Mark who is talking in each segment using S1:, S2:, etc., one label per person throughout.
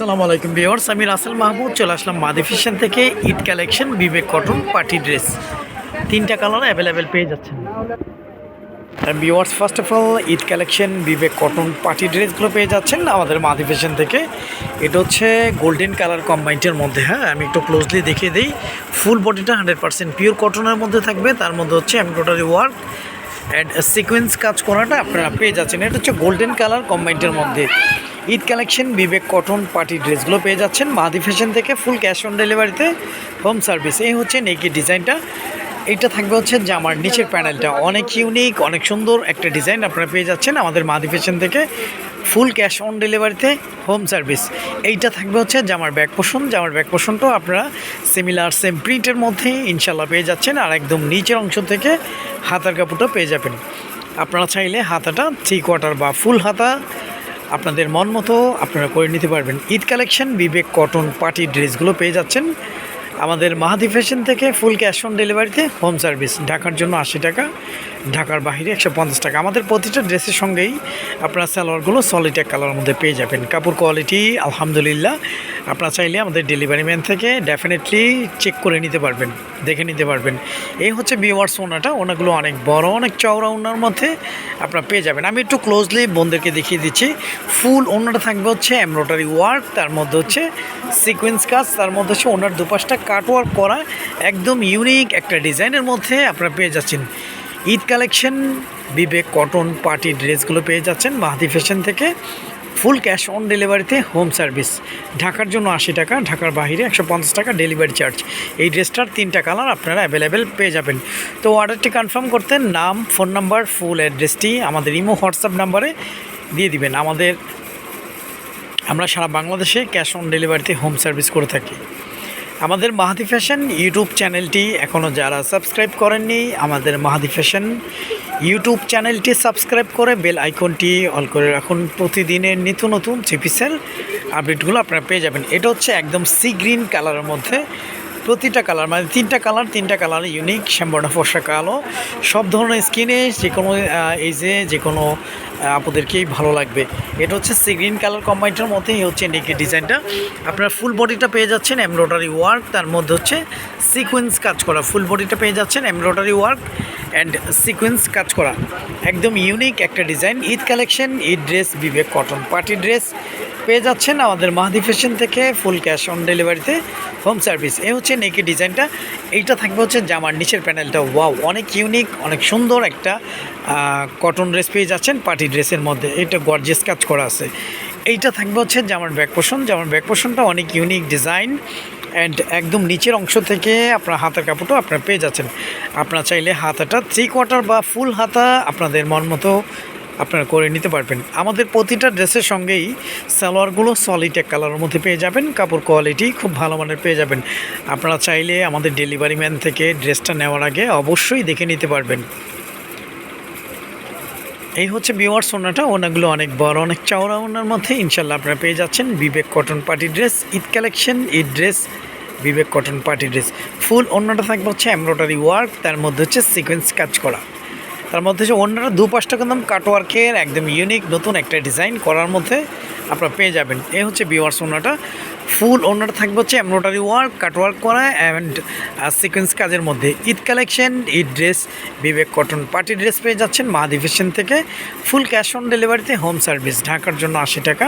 S1: আসসালামু আলাইকুম ভিওর্স আমি রাসেল মাহমুদ, চলে আসলাম মাদি ফ্যাশন থেকে ঈদ কালেকশন, বিবেক কটন, পার্টি ড্রেস। তিনটা কালার অ্যাভেলেবেল পেয়ে যাচ্ছেন। Viewers first of all Eid collection, Vivek cotton, party ড্রেসগুলো পেয়ে যাচ্ছেন আমাদের মাদি ফ্যাশন থেকে। এটা হচ্ছে গোল্ডেন কালার কম্বাইন্টের মধ্যে হ্যাঁ? আমি একটু ক্লোজলি দেখিয়ে দিই। ফুল বডিটা হান্ড্রেড পার্সেন্ট পিওর কটনের মধ্যে থাকবে। তার মধ্যে হচ্ছে এমব্রয়ডারি ওয়ার্ক অ্যান্ড সিকোয়েন্স কাজ করাটা আপনারা পেয়ে যাচ্ছেন। এটা হচ্ছে গোল্ডেন কালার কম্বাইন্টের মধ্যে। ঈদ কালেকশন, বিবেক কটন পার্টি ড্রেসগুলো পেয়ে যাচ্ছেন। মাদি ফ্যাশন থেকে ফুল ক্যাশ অন ডেলিভারিতে হোম সার্ভিস। এই হচ্ছে নেকি ডিজাইনটা। এইটা থাকবে হচ্ছে জামার নিচের প্যানেলটা। অনেক ইউনিক, অনেক সুন্দর একটা ডিজাইন আপনারা পেয়ে যাচ্ছেন আমাদের মাদি ফ্যাশন থেকে ফুল ক্যাশ অন ডেলিভারিতে হোম সার্ভিস। এইটা থাকবে হচ্ছে জামার ব্যাক পোষণ। জামার ব্যাক পোষণটাও আপনারা সিমিলার, সেম প্রিন্টের মধ্যে ইনশাল্লাহ পেয়ে যাচ্ছেন আর একদম নিচের অংশ থেকে হাতার কাপড়টা পেয়ে যাবেন। আপনারা চাইলে হাতাটা থ্রি কোয়ার্টার বা ফুল হাতা আপনাদের মন মতো আপনারা করে নিতে পারবেন। ঈদ কালেকশন, বিবেক কটন পার্টি ড্রেসগুলো পেয়ে যাচ্ছেন। আমাদের মাহাদি ফ্যাশন থেকে ফুল ক্যাশ অন ডেলিভারিতে হোম সার্ভিস। ঢাকার জন্য আশি টাকা। ঢাকার বাইরে একশো পঞ্চাশ টাকা। আমাদের প্রতিটা ড্রেসের সঙ্গেই আপনারা সালোয়ারগুলো সলিড এক কালারের মধ্যে পেয়ে যাবেন। কাপড় কোয়ালিটি আলহামদুলিল্লাহ। আপনারা চাইলে আমাদের ডেলিভারি ম্যান থেকে ডেফিনেটলি চেক করে নিতে পারবেন, দেখে নিতে পারবেন। এই হচ্ছে বিওয়ার্স ওনাটা, ওনাগুলো অনেক বড়, অনেক চওড়া ওনার মধ্যে আপনারা পেয়ে যাবেন। আমি একটু ক্লোজলি বোনদেরকে দেখিয়ে দিচ্ছি। ফুল ওনাটা থাকবে হচ্ছে এমব্রয়ডারি ওয়ার্ক তার মধ্যে হচ্ছে সিকোয়েন্স কাজ, তার মধ্যে হচ্ছে ওনার দুপাশটা কাটওয়ার্ক করা। একদম ইউনিক একটা ডিজাইনের মধ্যে আপনারা পেয়ে যাচ্ছেন। ঈদ কালেকশন, বিবেক কটন পার্টি ড্রেসগুলো পেয়ে যাচ্ছেন মাহাদি ফ্যাশন থেকে। ফুল ক্যাশ অন ডেলিভারিতে হোম সার্ভিস। ঢাকার জন্য আশি টাকা, ঢাকার বাইরে একশো পঞ্চাশ টাকা ডেলিভারি চার্জ। এই ড্রেসটার তিনটা কালার আপনারা অ্যাভেলেবেল পেয়ে যাবেন। তো অর্ডারটি কনফার্ম করতে নাম ফোন নাম্বার ফুল অ্যাড্রেসটি আমাদের ইমো হোয়াটসঅ্যাপ নাম্বারে দিয়ে দিবেন। আমাদের, আমরা সারা বাংলাদেশে ক্যাশ অন ডেলিভারিতে হোম সার্ভিস করে থাকি। আমাদের মাহাদি ফ্যাশন ইউটিউব চ্যানেলটি এখনও যারা সাবস্ক্রাইব করেননি, আমাদের মাহাদি ফ্যাশন ইউটিউব চ্যানেলটি সাবস্ক্রাইব করে বেল আইকনটি অল করে রাখুন। প্রতিদিনের নিত্য নতুন চিপিসেল আপডেটগুলো আপনারা পেয়ে যাবেন। এটা হচ্ছে একদম সি গ্রিন কালারের মধ্যে প্রতিটা কালার মানে তিনটা কালার তিনটা কালার ইউনিক, শ্যাম্বর্ণা, ফর্সা, কালো, সব ধরনের স্কিনে যে কোনো এই যে যে কোনো আহ, আপুদেরকেই ভালো লাগবে। এটা হচ্ছে সি গ্রিন কালার কম্বাইনটার মধ্যেই হচ্ছে নেকের ডিজাইনটা। আপনারা ফুল বডিটা পেয়ে যাচ্ছেন এমব্রয়ডারি ওয়ার্ক তার মধ্যে হচ্ছে সিকোয়েন্স কাজ করা। ফুল বডিটা পেয়ে যাচ্ছেন এমব্রয়ডারি ওয়ার্ক অ্যান্ড সিকোয়েন্স কাজ করা। একদম ইউনিক একটা design Eid collection Eid dress বিবেক কটন পার্টি ড্রেস পেয়ে যাচ্ছেন আমাদের মাহাদি ফ্যাশন থেকে ফুল ক্যাশ অন ডেলিভারিতে হোম সার্ভিস। এ হচ্ছে নেকি ডিজাইনটা। এইটা থাকবে হচ্ছে জামার নিচের প্যানেলটা। ওয়াও, অনেক ইউনিক, অনেক সুন্দর একটা কটন ড্রেস পেয়ে যাচ্ছেন পার্টি ড্রেসের মধ্যে। এটা গর্জেস কাজ করা আছে। এইটা থাকবে হচ্ছে জামার ব্যাক পোষণ। জামার ব্যাক পোষণটা অনেক ইউনিক ডিজাইন অ্যান্ড একদম নিচের অংশ থেকে আপনার হাতের কাপড়টাও আপনারা পেয়ে যাচ্ছেন। আপনারা চাইলে হাতাটা থ্রি কোয়ার্টার বা ফুল হাতা আপনাদের মন মতো আপনারা করে নিতে পারবেন। আমাদের প্রতিটা ড্রেসের সঙ্গেই সালোয়ারগুলো সলিড এক কালারের মধ্যে পেয়ে যাবেন। কাপড় কোয়ালিটি খুব ভালো মানের পেয়ে যাবেন। আপনারা চাইলে আমাদের ডেলিভারি ম্যান থেকে ড্রেসটা নেওয়ার আগে অবশ্যই দেখে নিতে পারবেন। এই হচ্ছে বিওয়ার সোনাটা। ওনাগুলো অনেক বড়, অনেক চওড়া। ওনার মধ্যে ইনশাল্লাহ আপনারা পেয়ে যাচ্ছেন বিবেক cotton party dress Eid collection Eid dress বিবেক কটন পার্টি ড্রেস ফুল অন্যটা থাকবে হচ্ছে এমব্রয়ডারি ওয়ার্ক তার মধ্যে হচ্ছে সিকোয়েন্স কাজ করা। তার মধ্যে হচ্ছে অন্যটা দুপাশটা একদম কাটওয়ার্কের একদম ইউনিক নতুন একটা ডিজাইন করার মধ্যে আপনারা পেয়ে যাবেন। এই হচ্ছে বিওয়ার্স ওনাটা ফুল ওনাটা থাকবে হচ্ছে এমব্রয়ডারি ওয়ার্ক কাটওয়ার্ক করা অ্যান্ড সিকোয়েন্স কাজের মধ্যে। ঈদ কালেকশন ঈদ ড্রেস বিবেক কটন পার্টি ড্রেস পেয়ে যাচ্ছেন মাহাদি থেকে। ফুল ক্যাশ অন ডেলিভারিতে হোম সার্ভিস ঢাকার জন্য আশি টাকা।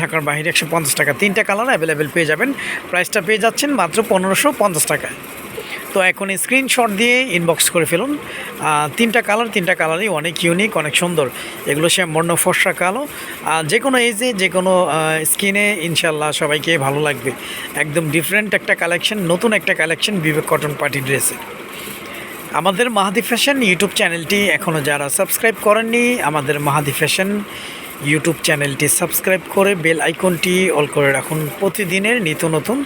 S1: ঢাকার বাইরে একশো পঞ্চাশ টাকা। তিনটা কালার অ্যাভেলেবেল পেয়ে যাবেন। প্রাইসটা পেয়ে যাচ্ছেন মাত্র পনেরোশো পঞ্চাশ তো এখন স্ক্রিনশট দিয়ে ইনবক্স করে ফেলুন। তিনটা কালার তিনটা কালারই অনেক ইউনিক অনেক সুন্দর। এগুলো সে বর্ণ ফর্সা কালো। আর যে কোনো এজে যে কোনো স্কিনে ইনশাল্লাহ সবাইকে ভালো লাগবে। একদম ডিফারেন্ট একটা কালেকশন নতুন একটা কালেকশন বিবেক কটন পার্টি ড্রেসের আমাদের মাহাদি ফ্যাশন ইউটিউব চ্যানেলটি এখনও যারা সাবস্ক্রাইব করেননি, আমাদের মাহাদি ফ্যাশন ইউটিউব চ্যানেলটি সাবস্ক্রাইব করে বেল আইকনটি অল করে রাখুন। প্রতিদিনের নিত্য নতুন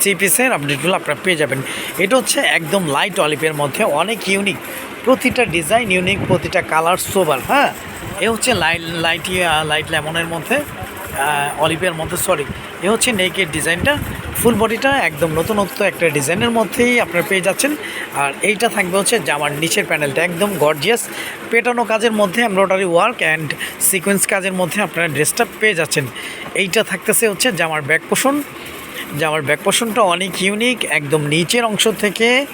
S1: থ্রি পিসের আপডেটগুলো আপনারা পেয়ে যাবেন। এটা হচ্ছে একদম লাইট অলিভের মধ্যে, অনেক ইউনিক প্রতিটা ডিজাইন ইউনিক প্রতিটা কালার সোবার হ্যাঁ? এ হচ্ছে লাইট লাইট লাইট লেমনের মধ্যে অলিভের মধ্যে সরি এ হচ্ছে নেকের ডিজাইনটা ফুল বডিটা একদম নতুনত্ব একটা ডিজাইনের মধ্যেই আপনারা পেয়ে যাচ্ছেন। আর এইটা থাকবে হচ্ছে জামার নিচের প্যানেলটা একদম গর্জিয়াস পেটানো কাজের মধ্যে এমব্রয়ডারি ওয়ার্ক অ্যান্ড সিকোয়েন্স কাজের মধ্যে আপনারা ড্রেসটা পেয়ে যাচ্ছেন। এইটা থাকতেছে হচ্ছে জামার ব্যাক পোষণ জামার ব্যাক পোর্শনটা অনেক ইউনিক একদম নিচের অংশ থেকে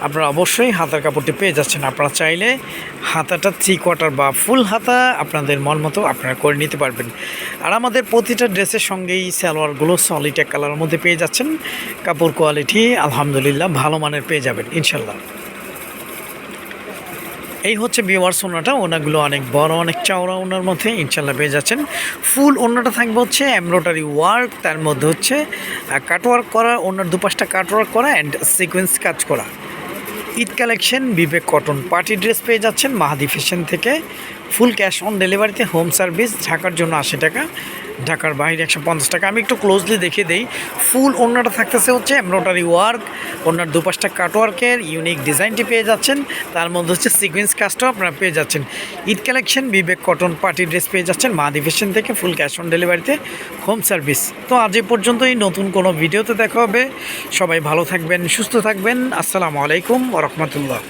S1: আপনারা অবশ্যই হাতার কাপড়টি পেয়ে যাচ্ছেন। আপনারা চাইলে হাতাটা থ্রি কোয়ার্টার বা ফুল হাতা আপনাদের মন মতো আপনারা করে নিতে পারবেন। আর আমাদের প্রতিটা ড্রেসের সঙ্গেই সালোয়ারগুলো সলিড কালারের মধ্যে পেয়ে যাচ্ছেন। কাপড় কোয়ালিটি আলহামদুলিল্লাহ ভালো মানের পেয়ে যাবেন ইনশাল্লাহ এই হচ্ছে বিওয়ার সোনাটা, ওনাগুলো অনেক বড়, অনেক চওড়া ওনার মধ্যে, ইনশাল্লাহ পেয়ে যাচ্ছেন। ফুল ওনাটা থাকবে হচ্ছে এমব্রয়ডারি ওয়ার্ক, তার মধ্যে হচ্ছে কাটওয়ার্ক করা, ওনার দুপাশটা কাটওয়ার্ক করা অ্যান্ড সিকোয়েন্স কাজ করা। ঈদ কালেকশন, বিবেক কটন পার্টি ড্রেস পেয়ে যাচ্ছেন, মাহাদি ফ্যাশন থেকে। ফুল ক্যাশ অন ডেলিভারিতে হোম সার্ভিস ঢাকার জন্য আশি টাকা, ঢাকার বাইরে একশো পঞ্চাশ টাকা। আমি একটু ক্লোজলি দেখে দেই। ফুল ওনাটা থাকতেছে হচ্ছে এমব্রয়ডারি ওয়ার্ক, ওনার দুপাশটা কাটওয়ার্কের ইউনিক ডিজাইনটি পেয়ে যাচ্ছেন। তার মধ্যে হচ্ছে সিকোয়েন্স কাজটাও আপনারা পেয়ে যাচ্ছেন। ঈদ কালেকশন বিবেক কটন পার্টি ড্রেস পেয়ে যাচ্ছেন। মাহাদি ফ্যাশন থেকে ফুল ক্যাশ অন ডেলিভারিতে হোম সার্ভিস। তো আজ এ এই নতুন কোনো ভিডিওতে দেখা হবে। সবাই ভালো থাকবেন, সুস্থ থাকবেন। আসসালামু আলাইকুম রহমতুল্লাহ।